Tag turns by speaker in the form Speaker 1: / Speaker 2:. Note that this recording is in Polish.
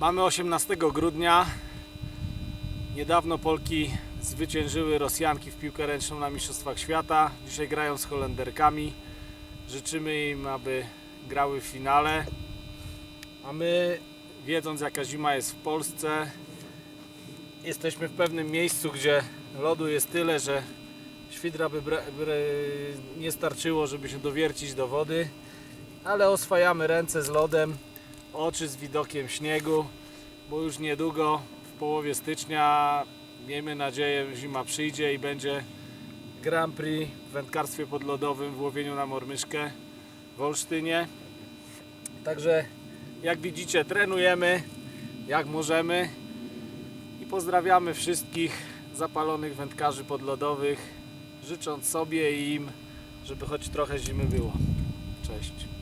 Speaker 1: Mamy 18 grudnia. Niedawno Polki zwyciężyły Rosjanki w piłkę ręczną na Mistrzostwach Świata. Dzisiaj grają z Holenderkami. Życzymy im, aby grały w finale. A my, wiedząc jaka zima jest w Polsce, jesteśmy w pewnym miejscu, gdzie lodu jest tyle, że świdra by nie starczyło, żeby się dowiercić do wody. Ale oswajamy ręce z lodem, oczy z widokiem śniegu, bo już niedługo, w połowie stycznia, miejmy nadzieję, zima przyjdzie i będzie Grand Prix w wędkarstwie podlodowym w łowieniu na mormyszkę w Olsztynie. Także jak widzicie trenujemy jak możemy i pozdrawiamy wszystkich zapalonych wędkarzy podlodowych życząc sobie i im, żeby choć trochę zimy było. Cześć.